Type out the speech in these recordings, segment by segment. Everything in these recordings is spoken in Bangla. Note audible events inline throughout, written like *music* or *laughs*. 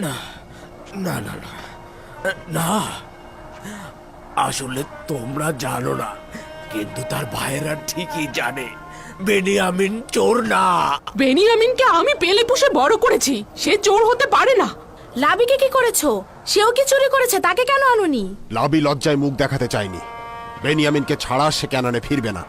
না না না না। আসলে তোমরা জানো না কিন্তু তার ভাইয়েরা ঠিকই জানে বেনিয়ামিন চোর না। বেনিয়ামিনকে আমি পেলে পুষে বড় করেছি সে চোর হতে পারে না। লাবিকে কি করেছ? সেও কি চুরি করেছে? তাকে কেন আনুনি? লাবি লজ্জায় মুখ দেখাতে চায়নি। বেনিয়ামিনকে ছাড়া সে ক্যানানে ফিরবে না।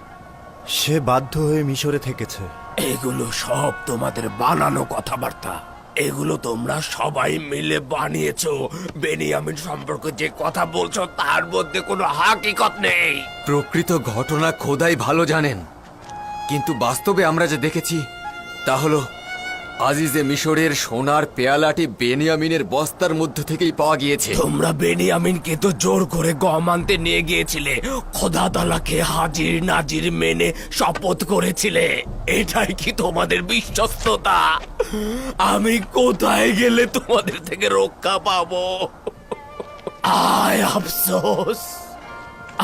সে বাধ্য হয়ে মিশরে থেকেছে। এগুলো সব তোমাদের বানানো কথাবার্তা। এগুলো তোমরা সবাই মিলে বানিয়েছ। বেনিয়ামিন সম্পর্কে যে কথা বলছো, তার মধ্যে কোনো হাকিকত নেই। প্রকৃত ঘটনা খোদাই ভালো জানেন। কিন্তু বাস্তবে আমরা যে দেখেছি, তা হলো আজিজে মিশরের সোনার পেয়ালাটি বেনিয়ামিনের বস্তার মধ্য থেকেই পাওয়া গিয়েছে। তোমরা বেনিয়ামিনকে তো জোর করে গম আনতে নিয়ে গিয়েছিলে। খোদা তালাকে হাজির নাজির মেনে শপথ করেছিলে। এটাই কি তোমাদের বিশ্বস্ততা? আমি কোথায় গেলে তোমাদের থেকে রক্ষা পাবো? আয় আফসোস,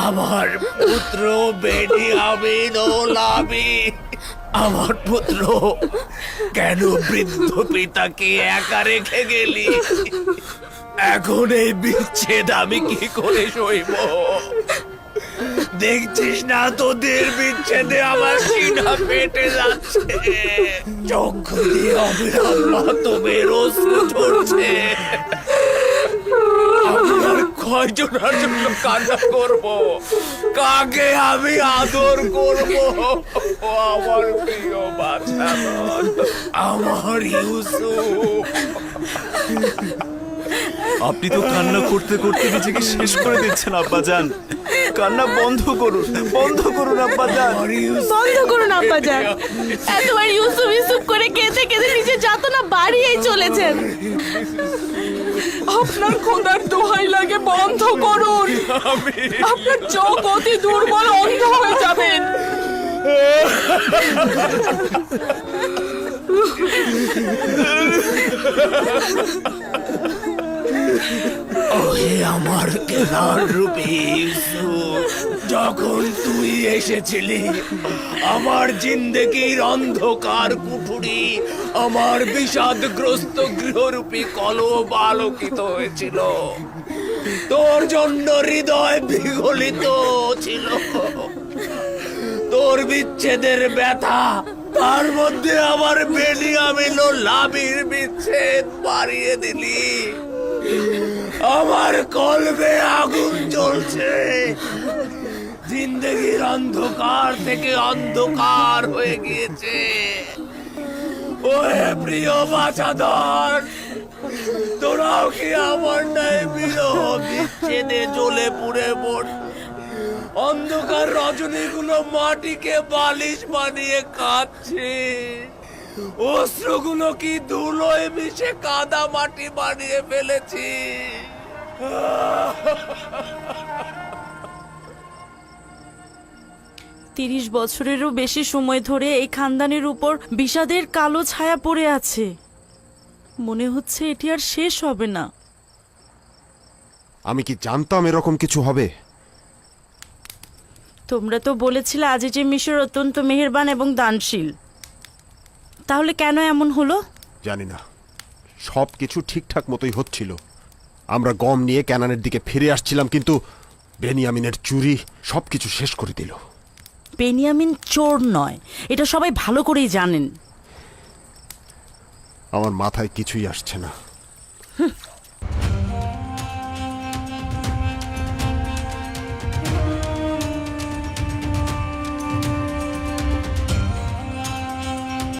আমার পুত্র বেনিয়ামিন ও লাবি। আমার পুত্র, কেন বৃদ্ধ পিতাকে একা রেখে গেলি? এখন এই বিচ্ছেদ আমি কি করে সইব? দেখছিস না তোদের বিচ্ছেদে আমার সিনা পেটে যাচ্ছে। চক্ষু দিয়ে অবিরাম মাতমের অশ্রু ঝরছে। কয়জনের জন্য কান্না করব? কাকে আমি আদর করব? আমার প্রিয় বাচ্চা আমার ইউসুফ। আপনি তো কান্না করতে করতে নিজেকে শেষ করে দিচ্ছেন আব্বাজান। কান্না বন্ধ করুন বন্ধ করুন আব্বাজান। বন্ধ করুন আব্বাজান। এতবার ইউসুফ ইউসুফ করে কেঁদে কেঁদে নিজের যাতনা বাড়িয়েই চলেছেন। আপনার খোদার দোহাই লাগে বন্ধ করুন। আপনার চোখ অতি দুর্বল, অন্ধ হয়ে যাবেন। আমার কেদার রূপী যখন তুই এসেছিলি, আমার জিন্দগির অন্ধকার কুঠুরি আমার বিষাদগ্রস্ত গৃহরূপী কলব আলোকিত হয়েছিল। তোর জন্য হৃদয় বিগলিত ছিল। তোর বিচ্ছেদের ব্যথা, তার মধ্যে আমার বেনিয়ামিন লাভির বিচ্ছেদ বাড়িয়ে দিলি। আমার কলবে আগুন জ্বলছে। জিন্দগির অন্ধকার থেকে অন্ধকার হয়ে গিয়েছে। ওহে প্রিয় বাছাধর, তোরাও কি আমার নাই বিরহ বিচ্ছেদে জ্বলে পুড়ে মোট অন্ধকার রজনীগুলো মাটিকে বালিশ বানিয়ে কাঁদছে অস্ত্রগুলো কি ধুলোয় মিশে কাদা মাটি বানিয়ে ফেলেছি? *laughs* তিরিশ বছরেরও বেশি সময় ধরে এই খানদানের উপর বিষাদের কালো ছায়া পড়ে আছে। মনে হচ্ছে এটি আর শেষ হবে না। আমি কি জানতাম এরকম কিছু হবে? তোমরা তো বলেছিলে আজিজে মিশর অত্যন্ত মেহেরবান এবং দানশীল। তাহলে কেন এমন হলো? জানি না। সব কিছু ঠিকঠাক মতোই হচ্ছিল। আমরা গম নিয়ে ক্যানানের দিকে ফিরে আসছিলাম কিন্তু বেনিয়ামিনের চুরি সব কিছু শেষ করে দিল। বেনিয়ামিন চোর নয়। এটা সবাই ভালো করেই জানেন। আমার মাথায় কিছুই আসছে না।